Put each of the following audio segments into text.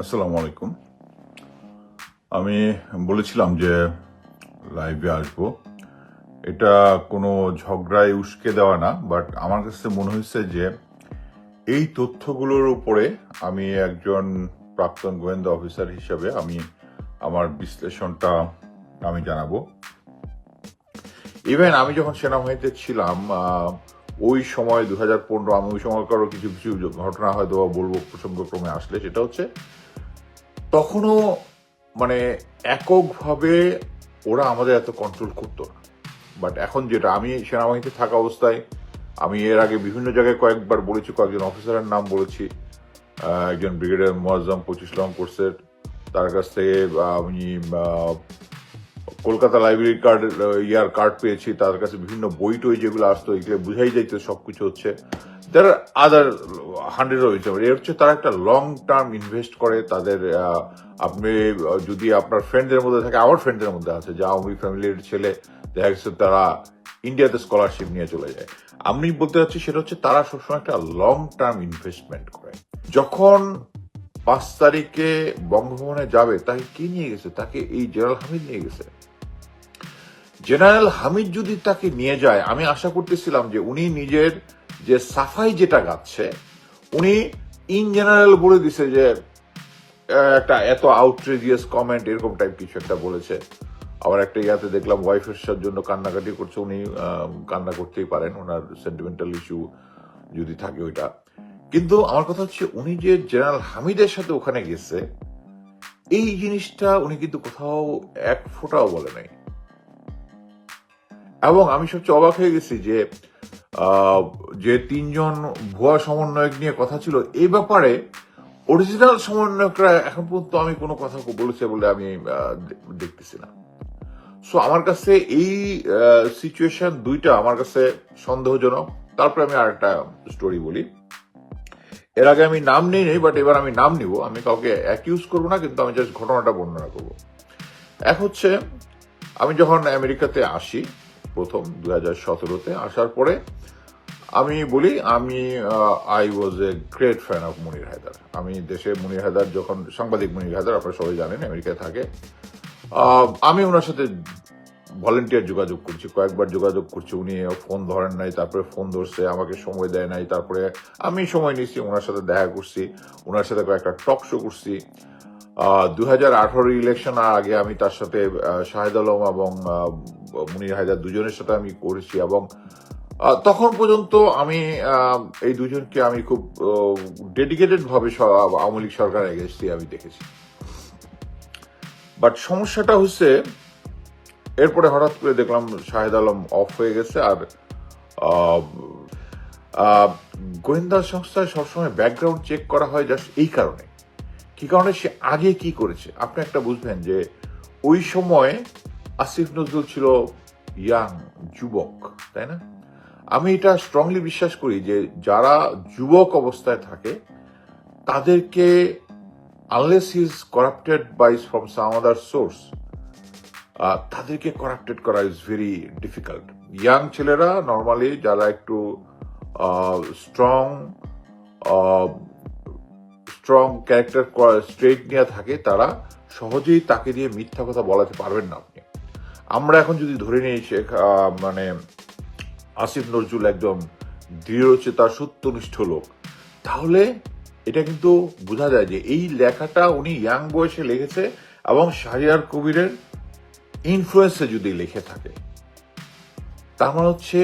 আসসালামু আলাইকুম। আমি বলেছিলাম যে লাইভে আসব। এটা কোনো ঝগড়ায় উস্কে দেওয়া না, বাট আমার কাছে মনে হয়েছে যে এই তথ্যগুলোর উপরে আমি একজন প্রাক্তন গোয়েন্দা অফিসার হিসাবে আমি আমার বিশ্লেষণটা আমি জানাব। ইভেন আমি যখন সেনাবাহিনীতে ছিলাম ওই সময় দু হাজার পনেরো আমি ওই সময়কারও কিছু কিছু ঘটনা হয়তো বা বলব প্রসঙ্গক্রমে আসলে, সেটা হচ্ছে তখনও মানে এককভাবে ওরা আমাদের এত কন্ট্রোল করতো না। বাট এখন যেটা, আমি সেনাবাহিনীতে থাকা অবস্থায়, আমি এর আগে বিভিন্ন জায়গায় কয়েকবার বলেছি, কয়েকজন অফিসারের নাম বলেছি। একজন ব্রিগেডিয়ার মোয়াজ্জম, পঁচিশ লং কোর্সের, তার কাছ থেকে আমি Kolkata library card, year card পেয়েছি, তার কাছে বিভিন্ন বই টই যেগুলো আসতো, এগুলো বুঝাই যাইতো, সবকিছু হচ্ছে। দেয়ার আদার হান্ড্রেড হয়েছে এর হচ্ছে তারা একটা লং টার্ম ইনভেস্ট করে, তাদের আপনি, যদি আপনার ফ্রেন্ডদের মধ্যে থাকে, আমার ফ্রেন্ডদের মধ্যে আছে, যে আমি ফ্যামিলির ছেলে, দেখা গেছে তারা ইন্ডিয়াতে স্কলারশিপ নিয়ে চলে যায়। আমি বলতে চাচ্ছি সেটা হচ্ছে তারা সবসময় একটা লং টার্ম ইনভেস্টমেন্ট করে। যখন পাঁচ তারিখে বঙ্গভবনে যাবে, তাকে কি নিয়ে গেছে? তাকে এই জেনারেল হামিদ নিয়ে গেছে। জেনারেল হামিদ যদি তাকে নিয়ে যায়, আমি আশা করতেছিলাম যে উনি নিজের যে সাফাই যেটা গাচ্ছে উনি ইন জেনারেল বলে দিছে যে একটা এত আউটরেজিয়াস কমেন্ট এরকম টাইপ কিছু একটা বলেছে। আবার একটা ইয়াতে দেখলাম ওয়াইফের জন্য কান্নাকাটি করছে, উনি কান্না করতেই পারেন, ওনার সেন্টিমেন্টাল ইস্যু যদি থাকে ওইটা। কিন্তু আমার কথা হচ্ছে, উনি যে জেনারেল হামিদের সাথে ওখানে গেছে, এই জিনিসটা উনি কিন্তু কোথাও এক ফোঁটাও বলে নাই। এবং আমি সবচেয়ে অবাক হয়ে গেছি যে যে তিনজন ভুয়া সমন্বয়ক নিয়ে কথা ছিল এই ব্যাপারে অরিজিনাল সমন্বয়করা এখন পর্যন্ত আমি কোনো কথা বলেছে বলে আমি দেখতেছি না। সো আমার কাছে এই সিচুয়েশন দুইটা আমার কাছে সন্দেহজনক। তারপরে আমি আরেকটা স্টোরি বলি। এর আগে আমি নাম নেই নেই বাট এবার আমি নাম নিব। আমি কাউকে অ্যাকিউজ করব না, কিন্তু আমি জাস্ট ঘটনাটা বর্ণনা করব। এক হচ্ছে, আমি যখন আমেরিকাতে আসি, প্রথম দু হাজার সতেরোতে, আসার পরে আমি বলি, আমি I was a great fan of Monir Haider আমি দেশে মনির হায়দার যখন, সাংবাদিক মনির হায়দার আপনারা সবাই জানেন, আমেরিকায় থাকে। আমি ওনার সাথে ভলেন্টিয়ার যোগাযোগ করছি, কয়েকবার যোগাযোগ করছি। উনি ফোন ধরেন নাই, তারপরে ফোন ধরছে, আমাকে সময় দেয় নাই, তারপরে আমি সময় নিচ্ছি, ওনার সাথে দেখা করছি। ওনার সাথে কয়েকটা টক শো করছি। দু হাজার আঠারো ইলেকশন আগে আমি তার সাথে শাহেদ আলম এবং মুনির হায়দার দুজনের সাথে আমি করেছি এবং তখন পর্যন্ত আমি এই দুজনকে আমি খুব ডেডিকেটেড ভাবে আওয়ামী লীগ সরকার এগেছি আমি দেখেছি। বাট সমস্যাটা হচ্ছে, এরপরে হঠাৎ করে দেখলাম শাহেদ আলম অফ হয়ে গেছে আর গোয়েন্দা সংস্থায় সবসময় ব্যাকগ্রাউন্ড চেক করা হয় জাস্ট এই কারণে। কি কারণে? সে আগে কি করেছে? আপনি একটা বুঝবেন যে ওই সময় আসিফ নজরুল ছিল ইয়াং যুবক, তাই না? আমি এটা স্ট্রংলি বিশ্বাস করি যে যারা যুবক অবস্থায় থাকে, তাদেরকে unless is corrupted by from some other source তাদেরকে করাপ্টেড করা ইজ ভেরি ডিফিকাল্ট ইয়াং ছেলেরা নর্মালি যারা একটু স্ট্রং স্ট্রং ক্যারেক্টার স্ট্রেট নিয়ে থাকে, তারা সহজেই তাকে দিয়ে মিথ্যা কথা বলাতে পারবেন না আপনি। আমরা এখন যদি ধরে নিই মানে আসিফ নজরুল একদম দৃঢ়চেতা সত্যনিষ্ঠ লোক। তাহলে এটা কিন্তু বোঝা যায় যে এই লেখাটা উনি ইয়াং বয়সে লিখেছে এবং শাহরিয়ার কবিরের ইনফ্লুয়েন্সে যদি লিখে থাকে, তার মানে হচ্ছে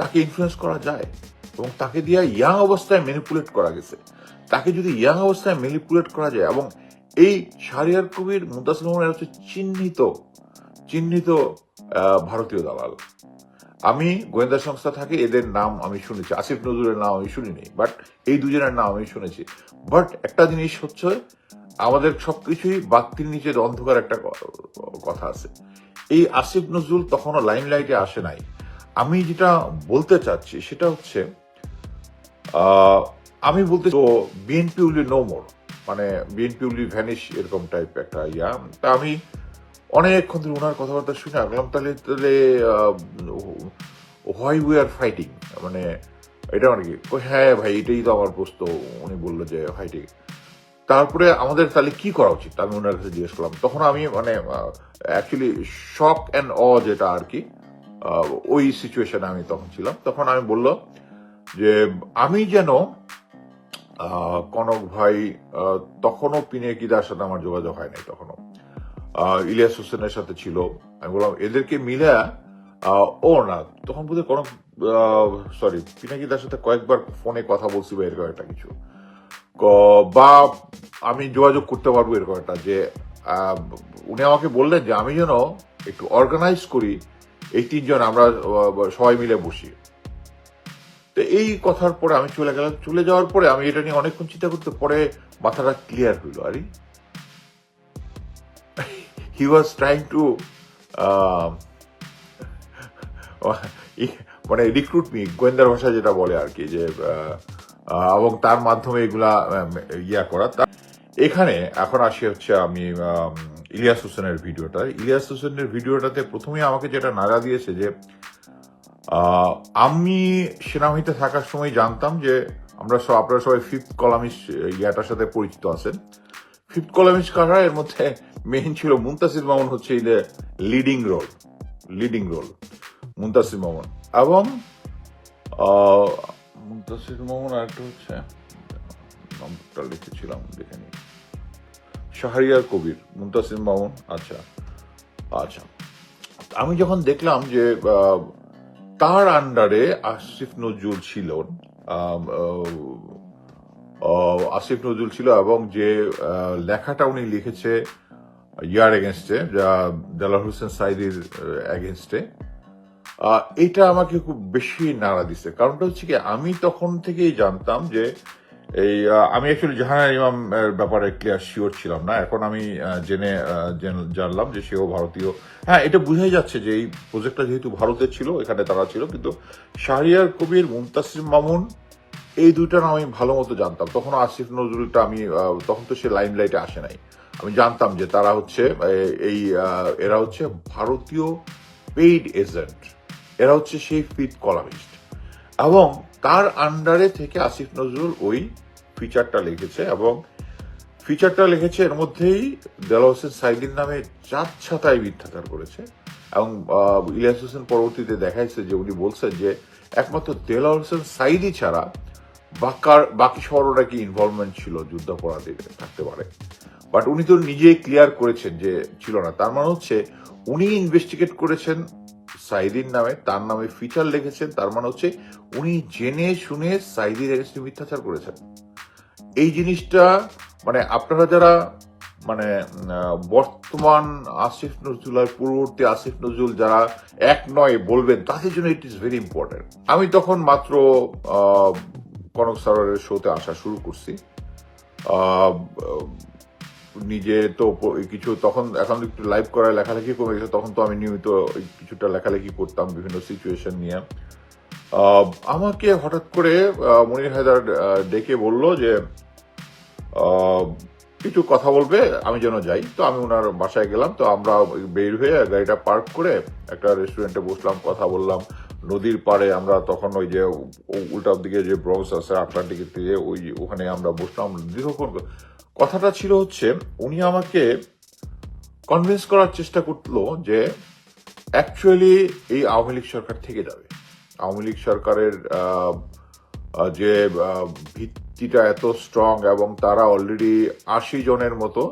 তাকে ইনফ্লুয়েন্স করা যায় এবং তাকে দিয়ে ইয়াং অবস্থায় ম্যানিপুলেট করা গেছে। তাকে যদি ইয়াং অবস্থায় ম্যানিপুলেট করা যায় এবং এই শাহরিয়ার কবির মুদাসির রহমান হচ্ছে চিহ্নিত চিহ্নিত ভারতীয় দালাল। আমি গোয়েন্দা সংস্থা থাকে, এদের নাম আমি শুনেছি। আসিফ নজরুলের নাম আমি শুনিনি বাট এই দুজনের নাম আমি শুনেছি। বাট একটা জিনিস হচ্ছে, আমাদের সবকিছুই বাক্তির নিচের অন্ধকার একটা কথা আছে। এই আসিফ নজরুল তখনও লাইমলাইটে আসে নাই। আমি যেটা বলতে চাচ্ছি, সেটা হচ্ছে আমি বলতে তো বিএনপি উইল নো মোর মানে বিএনপি উইল ভ্যানিশ এরকম টাইপ একটা ইয়া। তা আমি অনেকক্ষণ ধরে ওনার কথাবার্তা শুনে আসলাম তাহলে তাহলে হোয়াই উই আর ফাইটিং মানে এটা কি কই, হ্যাঁ ভাই এটাই তো আমার প্রশ্ন। উনি বলল যে ফাইটিং তারপরে আমাদের তাহলে কি করা উচিত? আমি ওনার কাছে জিজ্ঞেস করলাম। তখন আমি মানে অ্যাকচুয়ালি শক অ্যান্ড অ যেটা আর কি ওই সিচুয়েশনে আমি তখন ছিলাম। তখন আমি বলল যে আমি যেন কনক ভাই তখনও পিনে পিনেকিদার সাথে আমার যোগাযোগ হয় নাই তখনও। ইলিয়াস হোসেনের সাথে ছিল। আমি বললাম, এদেরকে মিলে ও না। তখন বোধহয় কনক সরি পিনাকিদার সাথে কয়েকবার ফোনে কথা বলছি বা এরকম একটা কিছু। বা আমি যোগাযোগ করতে পারব এরকম একটা যে উনি আমাকে বললেন যে, আমি যেন একটু অর্গানাইজ করি, এই তিনজন আমরা সবাই মিলে বসি। তো এই কথার পরে আমি চলে গেলাম। চলে যাওয়ার পরে আমি এটা নিয়ে অনেকক্ষণ চিন্তা করতে, পরে মাথাটা ক্লিয়ার হইল, আরে। হি ওয়াজ ট্রাইং টু মানে রিক্রুট মি গোয়েন্দার ভাষা যেটা বলে আর কি, যে এবং তার মাধ্যমে এগুলা ইয়া করা। তা- এখানে এখন আসি হচ্ছে আমি ইলিয়াস হোসেনের ভিডিওটা। ইলিয়াস হোসেনের ভিডিওটাতে প্রথমেই আমাকে যেটা নাড়া দিয়েছে যে আমি সেনাবাহিনীতে থাকার সময় জানতাম যে, আমরা সব আপনারা সবাই ফিফথ কলামিস্ট ইয়াটার সাথে পরিচিত আছেন। ফিফথ কারা এর মধ্যে মেইন ছিল মুন্তাসির মামুন হচ্ছে leading role leading role Muntasir Mamun. এবং আহ, মুন্তাসির মামুন হচ্ছে নামটা লিখেছিলাম দেখে নি শাহরিয়ার কবির মুন্তাসির মামুন আচ্ছা আচ্ছা। আমি যখন দেখলাম যে তার আন্ডারে আসিফ নজরুল ছিল আসিফ নজরুল ছিল এবং যে লেখাটা উনি লিখেছে ইয়ার এগেনস্টে যা দেলার হোসেন সাইদির এগেনস্টে এটা আমাকে খুব বেশি নাড়া দিছে। কারণটা হচ্ছে কি, আমি তখন থেকেই জানতাম যে, এই আমি অ্যাকচুয়ালি জাহানার ইমাম ব্যাপারে ক্লিয়ার শিওর ছিলাম না। এখন আমি জেনে জানলাম যে সেও ভারতীয়। হ্যাঁ এটা বুঝাই যাচ্ছে যে এই প্রজেক্টটা যেহেতু ভারতের ছিল, এখানে তারা ছিল, কিন্তু শাহরিয়ার কবির মুমতাসিম মামুন এই দুইটা নাম আমি ভালো মতো জানতাম। তখন আসিফ নজরুলটা আমি তখন তো সে লাইম লাইটে আসে নাই। আমি জানতাম যে তারা হচ্ছে এই এরা হচ্ছে ভারতীয় পেইড এজেন্ট এরা হচ্ছে সেই ফিট কলামিস্ট এবং তার আন্ডারে থেকে আসিফ নজরুল ওই ফিচারটা লিখেছে এবং ফিচারটা লিখেছে এর মধ্যেই দেলা হোসেন সাইদিন নামে চাঁদ ছাতায় মিথ্যাচার করেছে এবং ইলিয়াস হোসেন পরবর্তীতে দেখাইছে যে উনি বলছেন যে একমাত্র দেলা হোসেন সাইদি ছাড়া বাকার বাকি সবার কি ইনভলভমেন্ট ছিল যুদ্ধাপরাধীর? থাকতে পারে। বাট উনি তো নিজেই ক্লিয়ার করেছেন যে ছিল না। তার মানে হচ্ছে, উনি ইনভেস্টিগেট করেছেন সাইদির নামে, তার নামে ফিচার লিখেছেন। তার মানে হচ্ছে, উনি জেনে শুনে সাইদির এগেন্স্টে মিথ্যাচার করেছেন। এই জিনিসটা মানে আপনারা যারা মানে বর্তমান আসিফ নজরুল আর পূর্ববর্তী আসিফ নজরুল যারা এক নয় বলবেন, তাদের জন্য ইট ইজ ভেরি ইম্পর্টেন্ট আমি তখন মাত্র কনক সারোয়ারের শোতে আসা শুরু করছি। নিজে তো কিছু তখন এখন একটু লাইভ করার লেখালেখি কমে গেছে, তখন তো আমি নিয়মিত কিছুটা লেখালেখি করতাম বিভিন্ন সিচুয়েশন নিয়ে। আমাকে হঠাৎ করে মনির হায়দার ডেকে বলল যে একটু কথা বলবে আমি যেন যাই। তো আমি ওনার বাসায় গেলাম তো আমরা বের হয়ে গাড়িটা পার্ক করে একটা রেস্টুরেন্টে বসলাম কথা বললাম। নদীর পাড়ে আমরা তখন ওই যে উল্টার দিকে যে ব্রংস আছে আটলান্টিকের দিকে ওই ওখানে আমরা বসলাম। দীর্ঘক্ষণ কথাটা ছিল হচ্ছে উনি আমাকে কনভিন্স করার চেষ্টা করল যে অ্যাকচুয়ালি এই আওয়ামী লীগ সরকার থেকে যাবে। আওয়ামী লীগ সরকারের যে আহ, ভিত্তিটা এত স্ট্রং এবং তারা অলরেডি আশি জনের মতো,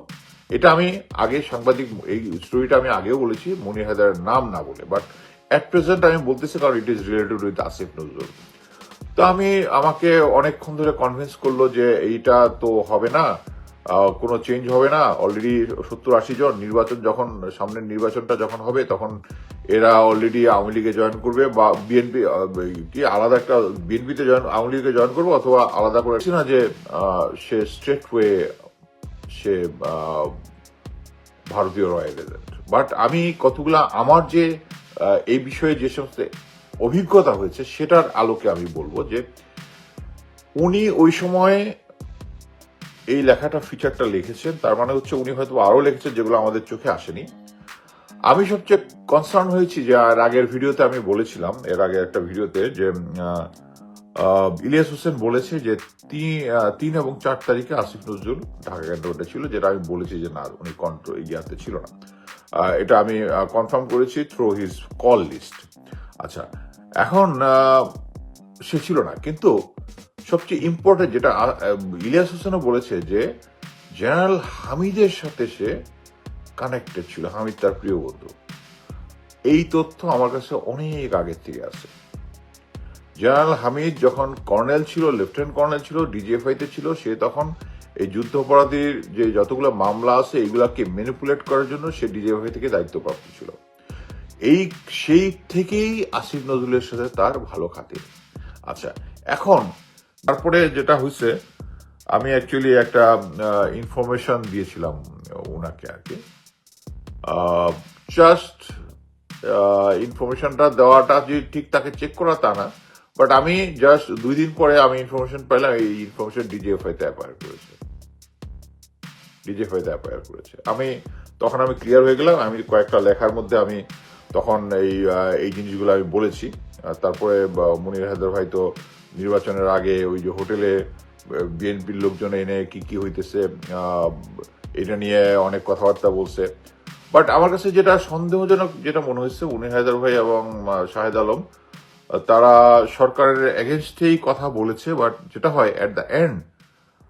এটা আমি আগে সাংবাদিক, এই স্টোরিটা আমি আগেও বলেছি, মনি হায়দারের নাম না বলে বাট অ্যাট প্রেজেন্ট আমি বলতেছি কারণ it is related with Asif Nazrul তো আমি, আমাকে অনেকক্ষণ ধরে কনভিন্স করল যে এইটা তো হবে না কোনো চেঞ্জ হবে না অলরেডি সত্তর আশি জন, নির্বাচন যখন, সামনের নির্বাচনটা যখন হবে, তখন এরা অলরেডি আওয়ামী লীগে জয়েন করবে বা বিএনপি কি আলাদা একটা বিএনপিতে জয়েন আওয়ামী লীগে জয়েন করব অথবা আলাদা করে না যে সে স্ট্রেট ওয়ে সে ভারতীয় রয়্যাল এজেন্ট বাট আমি কতগুলা আমার যে এই বিষয়ে যে সমস্ত অভিজ্ঞতা হয়েছে সেটার আলোকে আমি বলব যে, উনি ওই সময়ে এই লেখাটা ফিচারটা লিখেছেন, তার মানে হচ্ছে উনি হয়তো আরও লিখেছেন যেগুলো আমাদের চোখে আসেনি। আমি সবচেয়ে কনসার্ন হয়েছি যে, আর আগের ভিডিওতে আমি বলেছিলাম, এর আগে একটা ভিডিওতে যে ইলিয়াস হোসেন বলেছে যে তিন এবং চার তারিখে আসিফ নজরুল ঢাকা ক্যান্টনমেন্টে ছিল, যেটা আমি বলেছি যে, না, উনি কন্ট্রোল ইয়াতে ছিল না। এটা আমি কনফার্ম করেছি থ্রু হিজ কল লিস্ট আচ্ছা এখন সে ছিল না, কিন্তু সবচেয়ে ইম্পর্টেন্ট যেটা ইলিয়াস হোসেনও বলেছে যে, জেনারেল হামিদের সাথে সে কানেক্টেড ছিল হামিদ তার প্রিয় বন্ধু। এই তথ্য আমার কাছে অনেক আগের থেকে আছে। জেনারেল হামিদ যখন কর্নেল ছিল, লেফটেন্যান্ট কর্নেল ছিল ডিজিএফআই তে ছিল, সে তখন এই যুদ্ধাপরাধীর যে যতগুলো মামলা আছে এইগুলাকে ম্যানিপুলেট করার জন্য সে ডিজিএফআই থেকে দায়িত্বপ্রাপ্ত ছিল। এই, সেই থেকেই আসিফ নজরুলের সাথে তার ভালো খাতির। আচ্ছা এখন তারপরে যেটা হয়েছে আমি অ্যাকচুয়ালি একটা ইনফরমেশন দিয়েছিলাম ওনাকে আর কি। জাস্ট ইনফরমেশনটা দেওয়াটা যে ঠিক তাকে চেক করা তা না। বাট আমি জাস্ট দুই দিন পরে আমি ইনফরমেশন পেলাম, এই ইনফরমেশন ডিজিএফআই তে অ্যাপায়ার করেছে। ডিজিএফআই তে অ্যাপায়ার করেছে। আমি তখন আমি ক্লিয়ার হয়ে গেলাম, আমি কয়েকটা লেখার মধ্যে আমি তখন এই এই জিনিসগুলো আমি বলেছি। তারপরে মনির হায়দার ভাই তো নির্বাচনের আগে ওই যে হোটেলে বিএনপির লোকজন এনে কি কি হইতেছে এটা নিয়ে অনেক কথাবার্তা বলছে। বাট আমার কাছে যেটা সন্দেহজনক যেটা মনে হয়েছে, উনি হায়দার ভাই এবং শাহেদ আলম তারা সরকারের এগেনস্টেই কথা বলেছে বাট যেটা হয় অ্যাট দ্য এন্ড